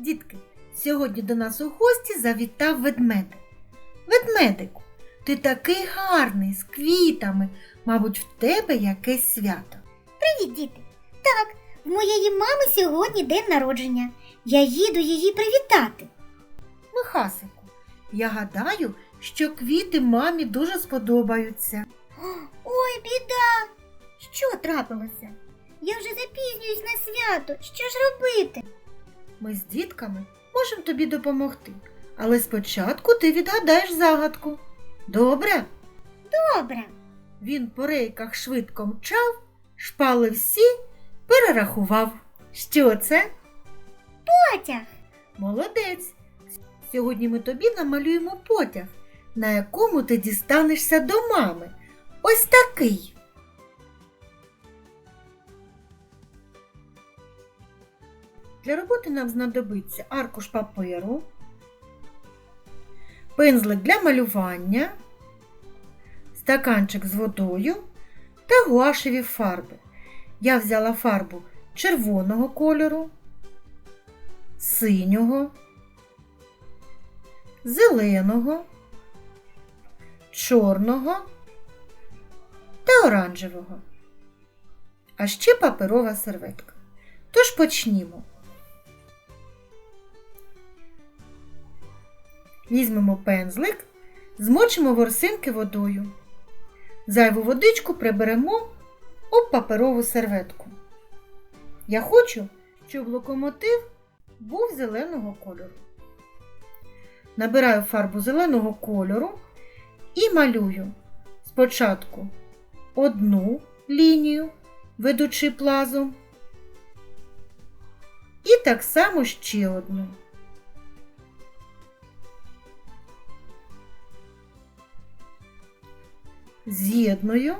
Дітки, сьогодні до нас у гості завітав ведмедик. Ведмедику, ти такий гарний, з квітами, мабуть, в тебе якесь свято. Привіт, діти! Так, в моєї мами сьогодні день народження. Я їду її привітати. Михасику, я гадаю, що квіти мамі дуже сподобаються. Ой, біда! Що трапилося? Я вже запізнююсь на свято. Що ж робити? Ми з дітками можемо тобі допомогти, але спочатку ти відгадаєш загадку. Добре? Добре. Він по рейках швидко мчав, шпали всі, перерахував. Що це? Потяг. Молодець. Сьогодні ми тобі намалюємо потяг, на якому ти дістанешся до мами. Ось такий. Для роботи нам знадобиться аркуш паперу, пензлик для малювання, стаканчик з водою та гуашеві фарби. Я взяла фарбу червоного кольору, синього, зеленого, чорного та оранжевого. А ще паперова серветка. Тож почнімо. Візьмемо пензлик, змочимо ворсинки водою. Зайву водичку приберемо об паперову серветку. Я хочу, щоб локомотив був зеленого кольору. Набираю фарбу зеленого кольору і малюю спочатку одну лінію, ведучи плазом, і так само ще одну. З'єдную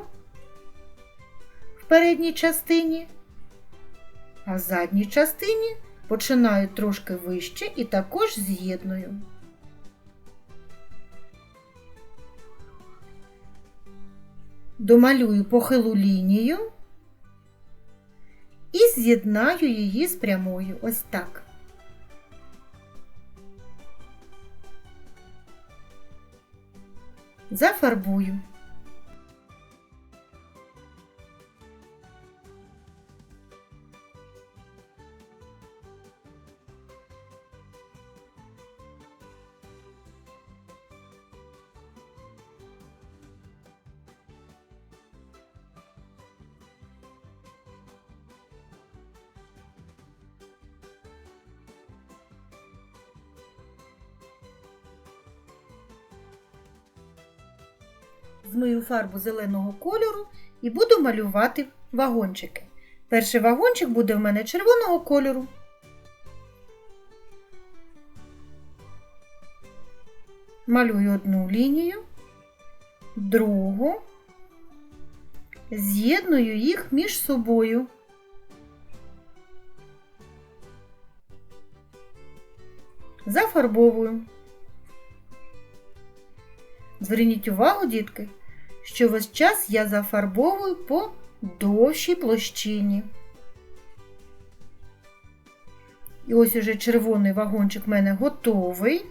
в передній частині, а в задній частині починаю трошки вище і також з'єдную. Домалюю похилу лінію і з'єднаю її з прямою. Ось так. Зафарбую. Змию фарбу зеленого кольору і буду малювати вагончики. Перший вагончик буде в мене червоного кольору. Малюю одну лінію, другу, з'єдную їх між собою. Зафарбовую. Зверніть увагу, дітки, що весь час я зафарбовую по довшій площині. І ось уже червоний вагончик в мене готовий.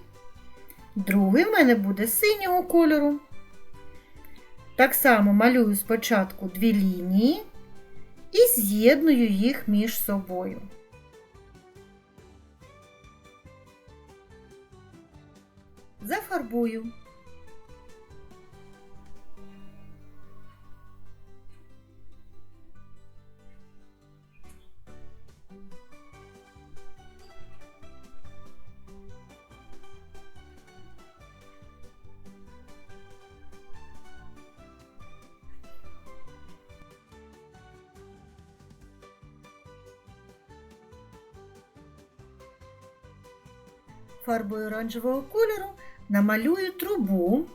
Другий в мене буде синього кольору. Так само малюю спочатку дві лінії і з'єдную їх між собою. Зафарбую. Фарбою оранжевого кольору намалюю трубу.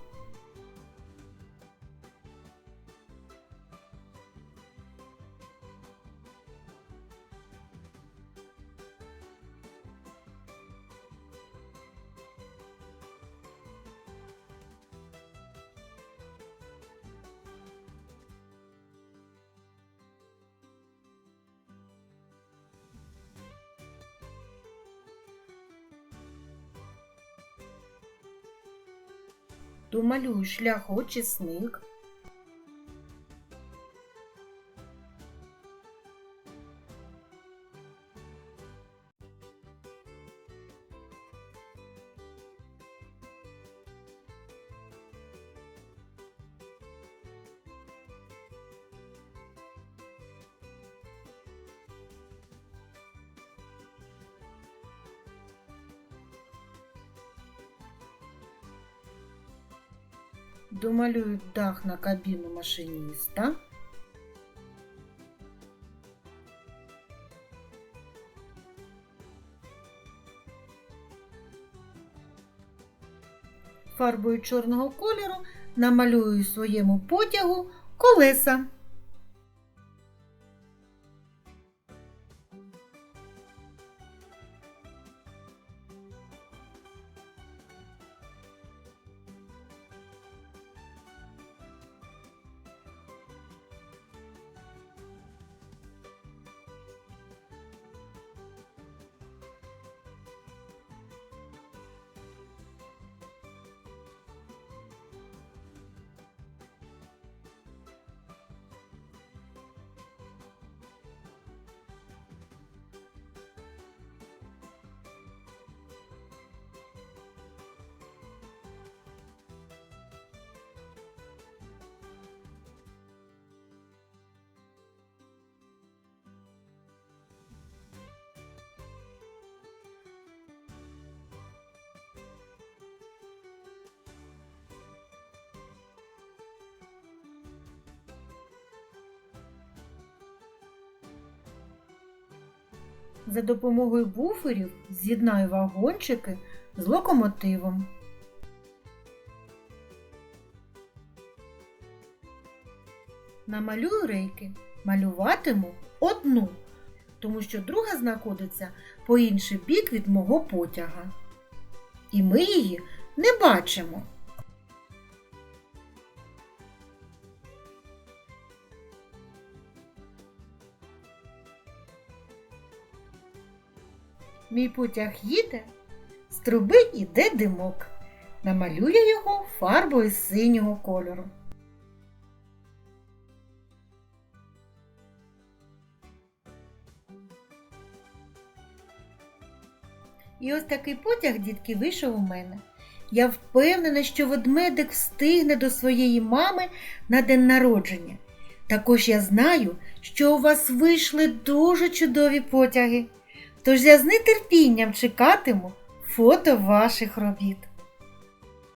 Домалюю шляхоочисник. Домалюю дах на кабіну машиніста. Фарбою чорного кольору намалюю своєму потягу колеса. За допомогою буферів з'єднаю вагончики з локомотивом. Намалюю рейки. Малюватиму одну, тому що друга знаходиться по інший бік від мого потяга. І ми її не бачимо. Мій потяг їде, з труби іде димок. Намалюю його фарбою синього кольору. І ось такий потяг, дітки, вийшов у мене. Я впевнена, що ведмедик встигне до своєї мами на день народження. Також я знаю, що у вас вийшли дуже чудові потяги. Тож я з нетерпінням чекатиму фото ваших робіт.